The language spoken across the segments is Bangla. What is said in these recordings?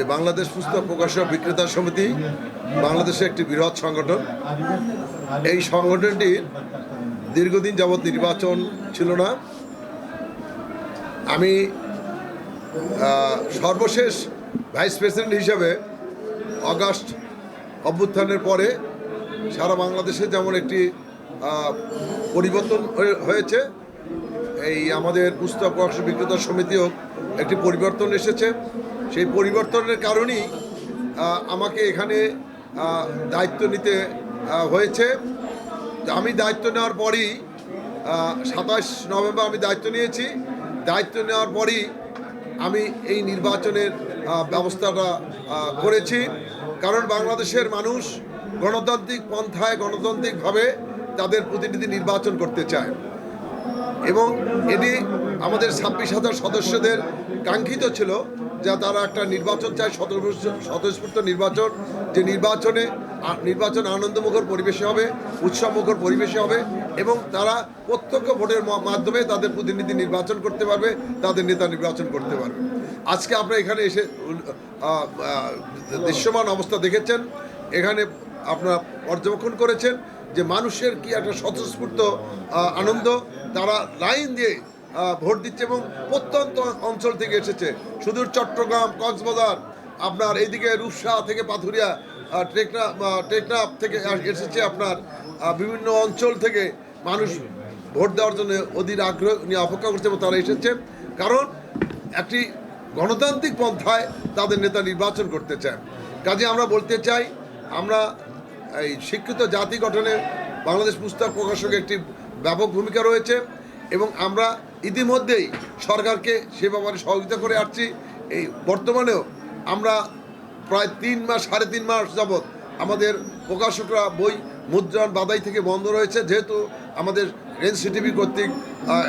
যে বাংলাদেশ পুস্তক প্রকাশক বিক্রেতা সমিতি বাংলাদেশের একটি বৃহৎ সংগঠন। এই সংগঠনটির দীর্ঘদিন যাবৎ নির্বাচন ছিল না। আমি সর্বশেষ ভাইস প্রেসিডেন্ট হিসাবে অগাস্ট অভ্যুত্থানের পরে সারা বাংলাদেশে যেমন একটি পরিবর্তন হয়ে- হয়েছে, এই আমাদের পুস্তক প্রকাশক বিক্রেতা সমিতিও একটি পরিবর্তন এসেছে। সেই পরিবর্তনের কারণেই আমাকে এখানে দায়িত্ব নিতে হয়েছে। আমি দায়িত্ব নেওয়ার পরই সাতাশ নভেম্বর আমি দায়িত্ব নিয়েছি। দায়িত্ব নেওয়ার পরই আমি এই নির্বাচনের ব্যবস্থাটা করেছি। কারণ বাংলাদেশের মানুষ গণতান্ত্রিক পন্থায় গণতান্ত্রিকভাবে তাদের প্রতিনিধি নির্বাচন করতে চায়। এবং এটি আমাদের ছাব্বিশ হাজার সদস্যদের কাঙ্ক্ষিত ছিল। যা তারা একটা নির্বাচন চায় স্বতঃস্ফূর্ত নির্বাচন, যে নির্বাচনে নির্বাচন আনন্দমুখর পরিবেশে হবে, উৎসবমুখর পরিবেশে হবে, এবং তারা প্রত্যক্ষ ভোটের মাধ্যমে তাদের প্রতিনিধি নির্বাচন করতে পারবে, তাদের নেতা নির্বাচন করতে পারবে। আজকে আপনারা এখানে এসে দৃশ্যমান অবস্থা দেখেছেন। এখানে আপনারা পর্যবেক্ষণ করেছেন যে মানুষের কি একটা স্বতঃস্ফূর্ত আনন্দ, তারা লাইন দিয়ে ভোট দিচ্ছে এবং প্রত্যন্ত অঞ্চল থেকে এসেছে। সুদূর চট্টগ্রাম, কক্সবাজার, আপনার এইদিকে রূপসা থেকে পাথুরিয়া টেকনা টেকনাফ থেকে এসেছে আপনার বিভিন্ন অঞ্চল থেকে মানুষ ভোট দেওয়ার জন্য অধীর আগ্রহ নিয়ে অপেক্ষা করছে এবং তারা এসেছে। কারণ একটি গণতান্ত্রিক পন্থায় তাদের নেতা নির্বাচন করতে চায়। কাজে আমরা বলতে চাই, আমরা এই শিক্ষিত জাতি গঠনে বাংলাদেশ পুস্তক প্রকাশক একটি ব্যাপক ভূমিকা রয়েছে এবং আমরা ইতিমধ্যেই সরকারকে সে ব্যাপারে সহযোগিতা করে আসছি। এই বর্তমানেও আমরা প্রায় তিন মাস, সাড়ে তিন মাস যাবৎ আমাদের প্রকাশকরা বই মুদ্রণ বাদাই থেকে বন্ধ রয়েছে। যেহেতু আমাদের এনসিটিভি কর্তৃক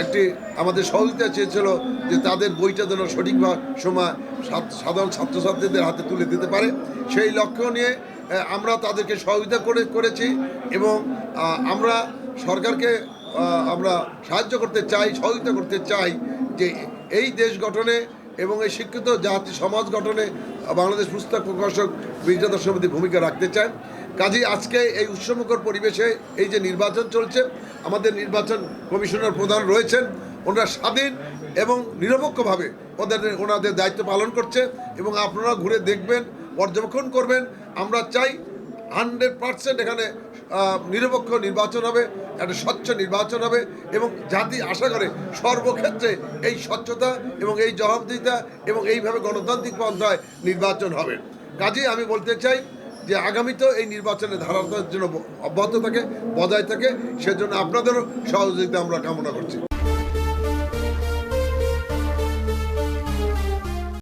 একটি আমাদের সহযোগিতা চেয়েছিল যে তাদের বইটা যেন সঠিক সময় সাধারণ ছাত্রছাত্রীদের হাতে তুলে দিতে পারে। সেই লক্ষ্য নিয়ে আমরা তাদেরকে সহযোগিতা করে, করেছি এবং আমরা সরকারকে আমরা সাহায্য করতে চাই, সহযোগিতা করতে চাই যে এই দেশ গঠনে এবং এই শিক্ষিত জাতি সমাজ গঠনে বাংলাদেশ পুস্তক প্রকাশক বিক্রেতা সমিতি ভূমিকা রাখতে চায়। কাজেই আজকে এই উৎসমুখর পরিবেশে এই যে নির্বাচন চলছে, আমাদের নির্বাচন কমিশনার প্রধান রয়েছেন, ওনারা স্বাধীন এবং নিরপেক্ষভাবে ওদের ওনাদের দায়িত্ব পালন করছে এবং আপনারা ঘুরে দেখবেন, পর্যবেক্ষণ করবেন। আমরা চাই হান্ড্রেড পার্সেন্ট এখানে নিরপেক্ষ নির্বাচন হবে, একটা স্বচ্ছ নির্বাচন হবে এবং জাতি আশা করে সর্বক্ষেত্রে এই স্বচ্ছতা এবং এই জবাবদিহিতা এবং এইভাবে গণতান্ত্রিক পন্থায় নির্বাচন হবে। কাজেই আমি বলতে চাই যে আগামীতেও এই নির্বাচনের ধারার জন্য অব্যাহত থাকে, বজায় থাকে, সেজন্য আপনাদেরও সহযোগিতা আমরা কামনা করছি।